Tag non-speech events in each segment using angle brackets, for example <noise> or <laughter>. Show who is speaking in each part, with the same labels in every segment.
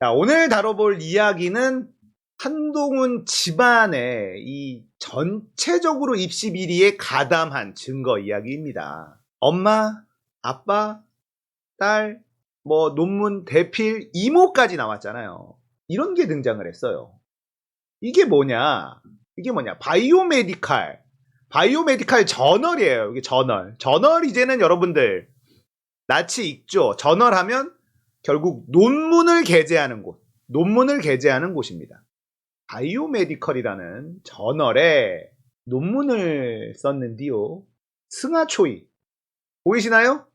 Speaker 1: 자, 오늘 다뤄볼 이야기는 한동훈 집안의 이 전체적으로 입시 비리에 가담한 증거 이야기입니다. 엄마, 아빠, 딸, 뭐 논문, 대필, 이모까지 나왔잖아요. 이런 게 등장을 했어요. 이게 뭐냐? 이게 뭐냐? 바이오메디칼. 바이오메디칼 저널이에요. 이게 저널. 저널 이제는 여러분들 낯이 익죠. 저널 하면 결국 논문을 게재하는 곳, 논문을 게재하는 곳입니다. 바이오메디컬이라는 저널에 논문을 썼는데요. 승하초이 보이시나요?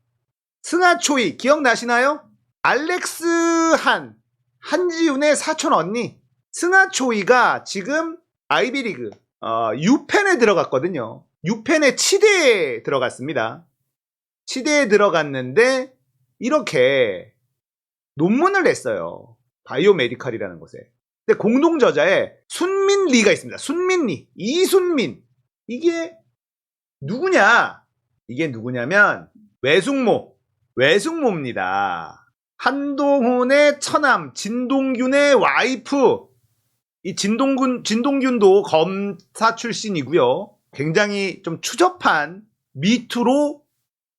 Speaker 1: 승하초이 기억나시나요? 알렉스 한 한지훈의 사촌 언니 승하초이가 지금 아이비리그 어, 유펜에 들어갔거든요. 유펜의 치대에 들어갔습니다. 치대에 들어갔는데 이렇게 논문을 냈어요. 바이오메디칼이라는 곳에. 근데 공동 저자에 순민리가 있습니다. 순민리. 이순민. 이게 누구냐? 이게 누구냐면 외숙모. 외숙모입니다. 한동훈의 처남 진동균의 와이프. 이 진동균 진동균도 검사 출신이고요. 굉장히 좀 추접한 미투로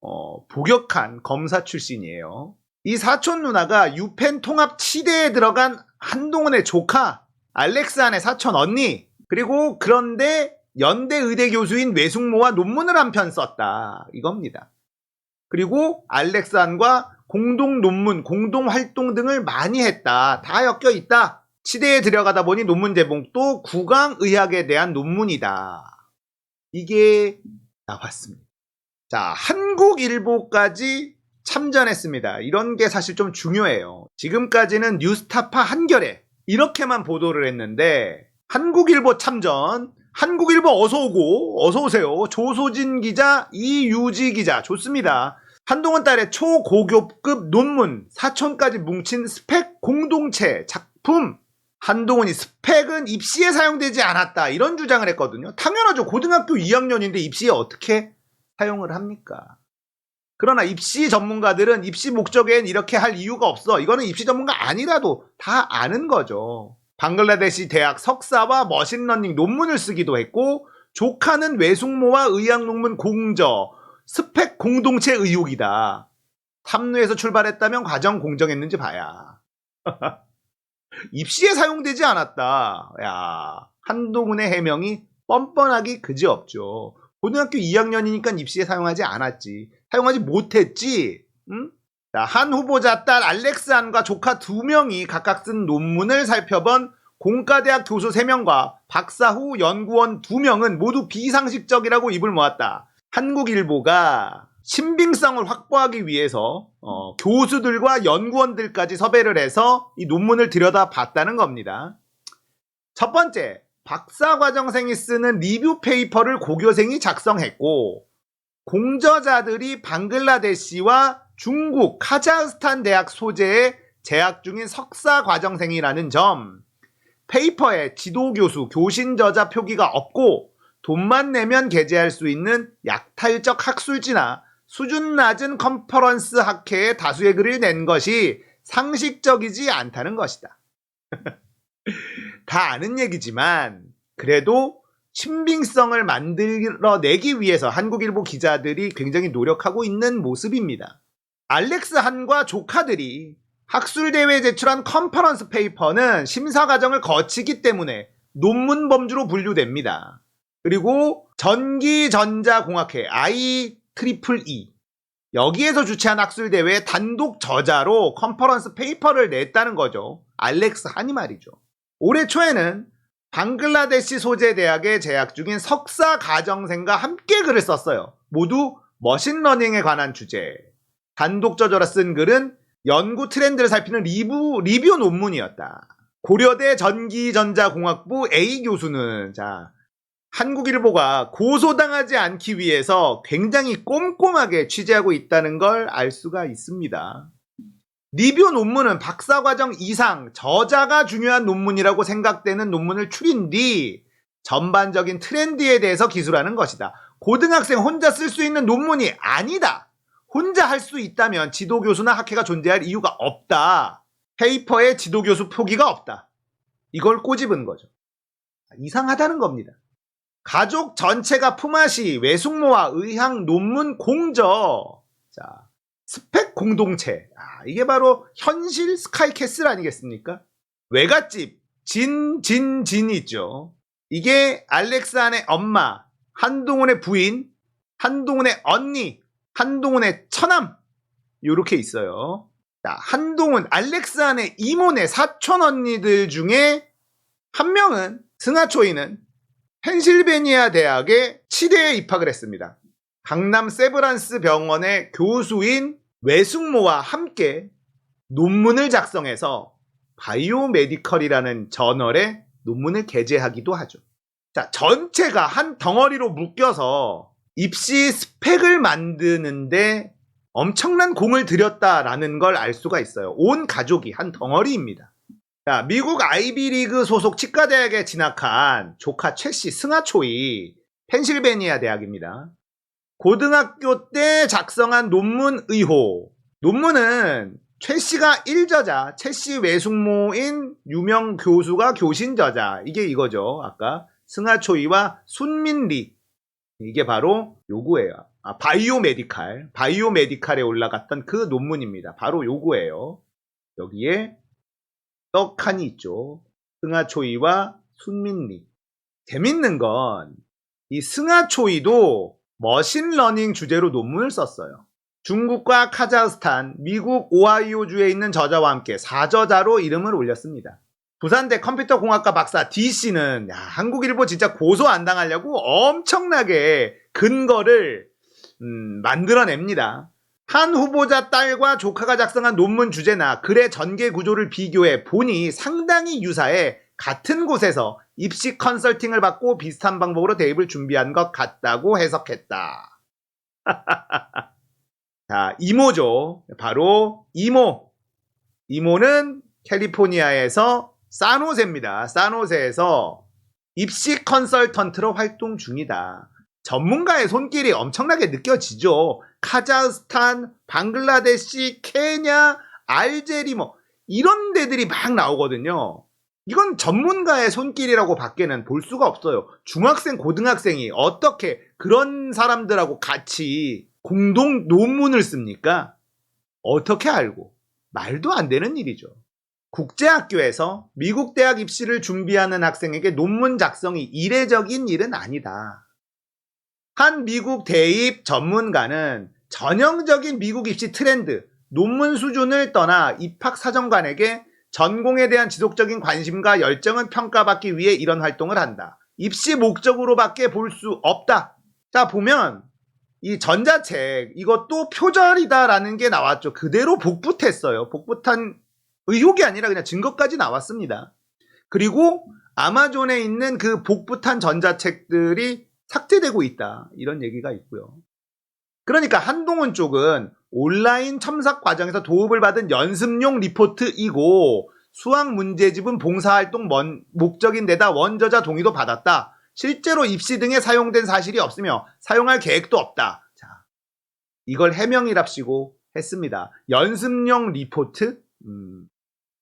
Speaker 1: 어, 복역한 검사 출신이에요. 이 사촌 누나가 유펜 통합 치대에 들어간 한동훈의 조카, 알렉스안의 사촌 언니, 그리고 그런데 연대 의대 교수인 외숙모와 논문을 한 편 썼다. 이겁니다. 그리고 알렉스안과 공동 논문, 공동 활동 등을 많이 했다. 다 엮여 있다. 치대에 들어가다 보니 논문 제목도 구강의학에 대한 논문이다. 이게 나왔습니다. 자, 한국일보까지 참전했습니다. 이런 게 사실 좀 중요해요. 지금까지는 뉴스타파 한결에 이렇게만 보도를 했는데 한국일보 참전, 한국일보 어서 오고 어서 오세요. 조소진 기자, 이유지 기자 좋습니다. 한동훈 딸의 초고교급 논문 4천까지 뭉친 스펙 공동체 작품 한동훈이 스펙은 입시에 사용되지 않았다 이런 주장을 했거든요. 당연하죠. 고등학교 2학년인데 입시에 어떻게 사용을 합니까? 그러나 입시 전문가들은 입시 목적엔 이렇게 할 이유가 없어. 이거는 입시 전문가 아니라도 다 아는 거죠. 방글라데시 대학 석사와 머신러닝 논문을 쓰기도 했고 조카는 외숙모와 의학 논문 공저, 스펙 공동체 의혹이다. 탐루에서 출발했다면 과정 공정했는지 봐야. <laughs> 입시에 사용되지 않았다. 야, 한동훈의 해명이 뻔뻔하기 그지없죠. 고등학교 2학년이니까 입시에 사용하지 않았지. 사용하지 못했지. 응? 자, 한 후보자 딸 알렉스안과 조카 두 명이 각각 쓴 논문을 살펴본 공과대학 교수 3명과 박사 후 연구원 2명은 모두 비상식적이라고 입을 모았다. 한국일보가 신빙성을 확보하기 위해서 어, 교수들과 연구원들까지 섭외를 해서 이 논문을 들여다봤다는 겁니다. 첫 번째, 박사과정생이 쓰는 리뷰 페이퍼를 고교생이 작성했고 공저자들이 방글라데시와 중국, 카자흐스탄 대학 소재에 재학 중인 석사 과정생이라는 점, 페이퍼에 지도교수, 교신저자 표기가 없고 돈만 내면 게재할 수 있는 약탈적 학술지나 수준 낮은 컨퍼런스 학회에 다수의 글을 낸 것이 상식적이지 않다는 것이다. <laughs> 다 아는 얘기지만 그래도 신빙성을 만들어내기 위해서 한국일보 기자들이 굉장히 노력하고 있는 모습입니다. 알렉스 한과 조카들이 학술대회에 제출한 컨퍼런스 페이퍼는 심사 과정을 거치기 때문에 논문 범주로 분류됩니다. 그리고 전기전자공학회 IEEE 여기에서 주최한 학술대회에 단독 저자로 컨퍼런스 페이퍼를 냈다는 거죠. 알렉스 한이 말이죠. 올해 초에는 방글라데시 소재 대학에 재학 중인 석사 가정생과 함께 글을 썼어요. 모두 머신러닝에 관한 주제. 단독 저자로 쓴 글은 연구 트렌드를 살피는 리뷰, 리뷰 논문이었다. 고려대 전기전자공학부 A 교수는 자 한국일보가 고소당하지 않기 위해서 굉장히 꼼꼼하게 취재하고 있다는 걸 알 수가 있습니다. 리뷰 논문은 박사과정 이상 저자가 중요한 논문이라고 생각되는 논문을 추린 뒤 전반적인 트렌드에 대해서 기술하는 것이다. 고등학생 혼자 쓸 수 있는 논문이 아니다. 혼자 할 수 있다면 지도교수나 학회가 존재할 이유가 없다. 페이퍼에 지도교수 표기가 없다. 이걸 꼬집은 거죠. 이상하다는 겁니다. 가족 전체가 품앗이 외숙모와 의향 논문 공저. 자, 스펙 공동체. 아, 이게 바로 현실 스카이캐슬 아니겠습니까? 외갓집 진, 진, 진이 있죠. 이게 알렉산의 엄마, 한동훈의 부인, 한동훈의 언니, 한동훈의 처남. 요렇게 있어요. 자, 한동훈, 알렉산의 이모네 사촌 언니들 중에 한 명은 승하초이는 펜실베니아 대학의 치대에 입학을 했습니다. 강남 세브란스 병원의 교수인 외숙모와 함께 논문을 작성해서 바이오메디컬이라는 저널에 논문을 게재하기도 하죠. 자, 전체가 한 덩어리로 묶여서 입시 스펙을 만드는데 엄청난 공을 들였다라는 걸 알 수가 있어요. 온 가족이 한 덩어리입니다. 자, 미국 아이비리그 소속 치과대학에 진학한 조카 최씨 승하초이 펜실베니아 대학입니다. 고등학교 때 작성한 논문 의호. 논문은 최 씨가 1저자, 최 씨 외숙모인 유명 교수가 교신 저자. 이게 이거죠. 아까 승하초이와 순민리. 이게 바로 요구예요. 아, 바이오메디칼. 바이오메디칼에 올라갔던 그 논문입니다. 바로 요구예요. 여기에 떡하니 있죠. 승하초이와 순민리. 재밌는 건 이 승하초이도 머신러닝 주제로 논문을 썼어요. 중국과 카자흐스탄, 미국 오하이오주에 있는 저자와 함께 4저자로 이름을 올렸습니다. 부산대 컴퓨터공학과 박사 D씨는 한국일보 진짜 고소 안 당하려고 엄청나게 근거를 음, 만들어냅니다. 한 후보자 딸과 조카가 작성한 논문 주제나 글의 전개 구조를 비교해 보니 상당히 유사해 같은 곳에서 입시 컨설팅을 받고 비슷한 방법으로 대입을 준비한 것 같다고 해석했다. <laughs> 자, 이모죠. 바로 이모. 이모는 캘리포니아에서 사노세입니다. 사노세에서 입시 컨설턴트로 활동 중이다. 전문가의 손길이 엄청나게 느껴지죠. 카자흐스탄, 방글라데시, 케냐, 알제리 뭐 이런 데들이 막 나오거든요. 이건 전문가의 손길이라고 밖에는 볼 수가 없어요. 중학생, 고등학생이 어떻게 그런 사람들하고 같이 공동 논문을 씁니까? 어떻게 알고? 말도 안 되는 일이죠. 국제학교에서 미국 대학 입시를 준비하는 학생에게 논문 작성이 이례적인 일은 아니다. 한 미국 대입 전문가는 전형적인 미국 입시 트렌드, 논문 수준을 떠나 입학 사정관에게 전공에 대한 지속적인 관심과 열정을 평가받기 위해 이런 활동을 한다. 입시 목적으로밖에 볼 수 없다. 자, 보면 이 전자책 이것도 표절이다라는 게 나왔죠. 그대로 복붙했어요. 복붙한 의혹이 아니라 그냥 증거까지 나왔습니다. 그리고 아마존에 있는 그 복붙한 전자책들이 삭제되고 있다. 이런 얘기가 있고요. 그러니까 한동훈 쪽은 온라인 첨삭 과정에서 도움을 받은 연습용 리포트이고 수학 문제집은 봉사활동 먼- 목적인 데다 원저자 동의도 받았다. 실제로 입시 등에 사용된 사실이 없으며 사용할 계획도 없다. 자, 이걸 해명이랍시고 했습니다. 연습용 리포트? 음,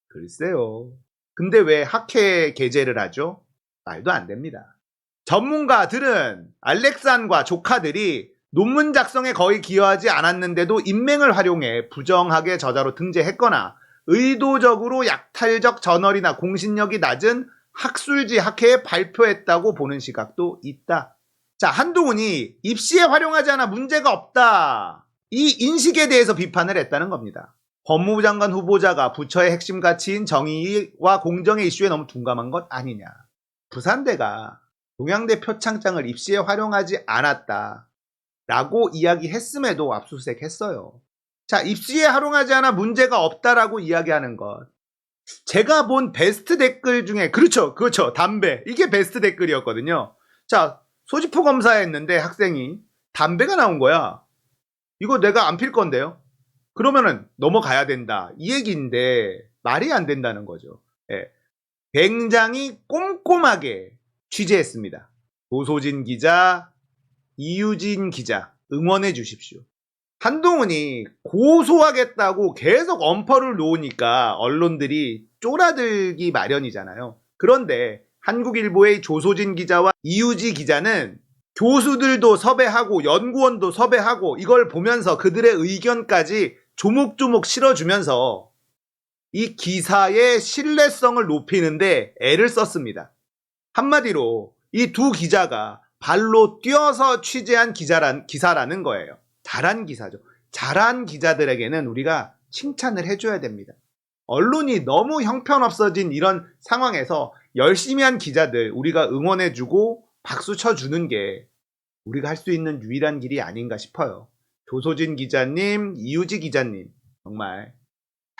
Speaker 1: 글쎄요. 근데 왜 학회 게재를 하죠? 말도 안 됩니다. 전문가들은 알렉산과 조카들이 논문 작성에 거의 기여하지 않았는데도 인맹을 활용해 부정하게 저자로 등재했거나 의도적으로 약탈적 저널이나 공신력이 낮은 학술지 학회에 발표했다고 보는 시각도 있다. 자, 한동훈이 입시에 활용하지 않아 문제가 없다. 이 인식에 대해서 비판을 했다는 겁니다. 법무부 장관 후보자가 부처의 핵심 가치인 정의와 공정의 이슈에 너무 둔감한 것 아니냐. 부산대가 동양대 표창장을 입시에 활용하지 않았다. 라고 이야기했음에도 압수수색 했어요. 자, 입시에 활용하지 않아 문제가 없다라고 이야기하는 것. 제가 본 베스트 댓글 중에, 그렇죠, 그렇죠, 담배. 이게 베스트 댓글이었거든요. 자, 소지포 검사했는데 학생이 담배가 나온 거야. 이거 내가 안 필 건데요? 그러면은 넘어가야 된다. 이 얘기인데 말이 안 된다는 거죠. 예. 굉장히 꼼꼼하게 취재했습니다. 도소진 기자, 이유진 기자 응원해 주십시오. 한동훈이 고소하겠다고 계속 엄포를 놓으니까 언론들이 쫄아들기 마련이잖아요. 그런데 한국일보의 조소진 기자와 이유지 기자는 교수들도 섭외하고 연구원도 섭외하고 이걸 보면서 그들의 의견까지 조목조목 실어주면서 이 기사의 신뢰성을 높이는데 애를 썼습니다. 한마디로 이 두 기자가 발로 뛰어서 취재한 기자란, 기사라는 거예요. 잘한 기사죠. 잘한 기자들에게는 우리가 칭찬을 해줘야 됩니다. 언론이 너무 형편없어진 이런 상황에서 열심히 한 기자들 우리가 응원해주고 박수 쳐주는 게 우리가 할 수 있는 유일한 길이 아닌가 싶어요. 조소진 기자님, 이유지 기자님, 정말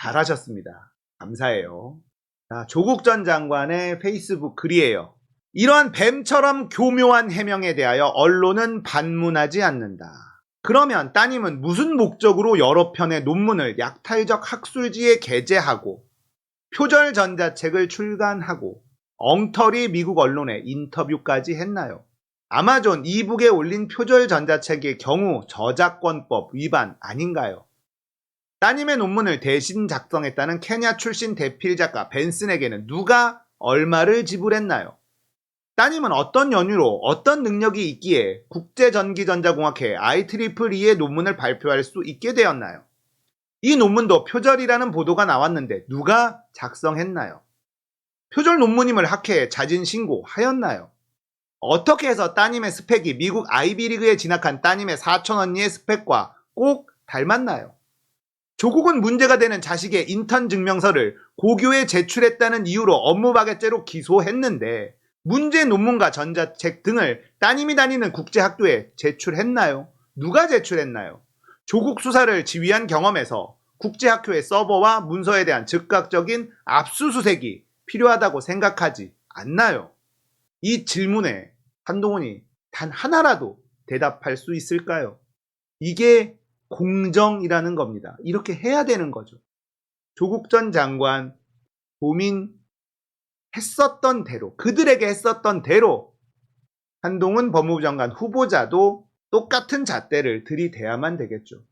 Speaker 1: 잘하셨습니다. 감사해요. 자, 조국 전 장관의 페이스북 글이에요. 이러한 뱀처럼 교묘한 해명에 대하여 언론은 반문하지 않는다. 그러면 따님은 무슨 목적으로 여러 편의 논문을 약탈적 학술지에 게재하고 표절 전자책을 출간하고 엉터리 미국 언론에 인터뷰까지 했나요? 아마존 이북에 올린 표절 전자책의 경우 저작권법 위반 아닌가요? 따님의 논문을 대신 작성했다는 케냐 출신 대필 작가 벤슨에게는 누가 얼마를 지불했나요? 따님은 어떤 연유로 어떤 능력이 있기에 국제전기전자공학회 IEEE의 논문을 발표할 수 있게 되었나요? 이 논문도 표절이라는 보도가 나왔는데 누가 작성했나요? 표절 논문임을 학회에 자진 신고하였나요? 어떻게 해서 따님의 스펙이 미국 아이비리그에 진학한 따님의 사촌 언니의 스펙과 꼭 닮았나요? 조국은 문제가 되는 자식의 인턴 증명서를 고교에 제출했다는 이유로 업무방해죄로 기소했는데 문제 논문과 전자책 등을 따님이 다니는 국제학교에 제출했나요? 누가 제출했나요? 조국 수사를 지휘한 경험에서 국제학교의 서버와 문서에 대한 즉각적인 압수수색이 필요하다고 생각하지 않나요? 이 질문에 한동훈이 단 하나라도 대답할 수 있을까요? 이게 공정이라는 겁니다. 이렇게 해야 되는 거죠. 조국 전 장관 고민 했었던 대로, 그들에게 했었던 대로 한동훈 법무부 장관 후보자도 똑같은 잣대를 들이대야만 되겠죠.